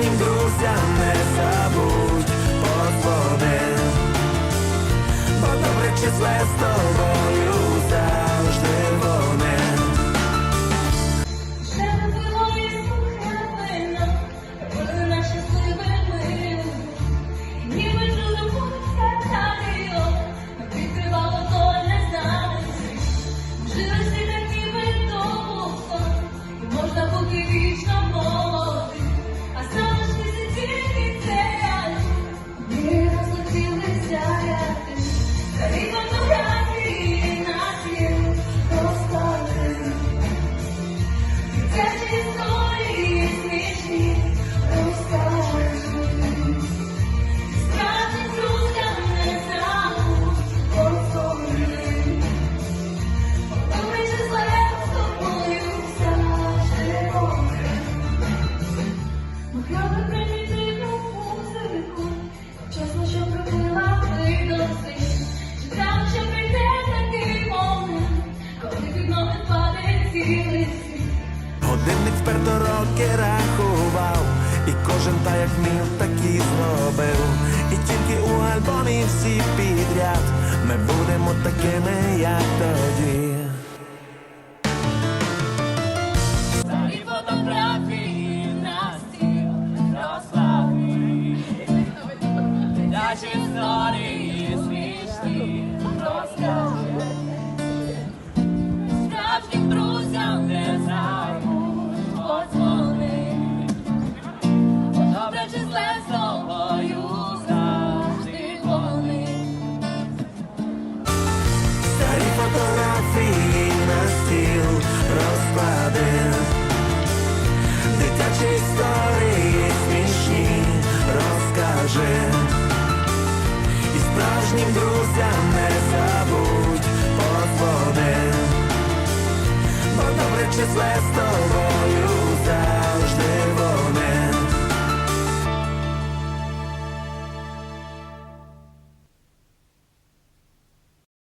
Справжнім друзям не забудь подзвони. Бо добре числе з тобою Годинник вперто роки рахував, і кожен та як міг, так і зробив. І тільки у альбомі всі підряд ми будемо такими, як тоді. Старі фотографії на стіл розклади. Дитячі історії смішні розкажи. І справжнім друзям не забудь подводи, Бо добре числе з тобою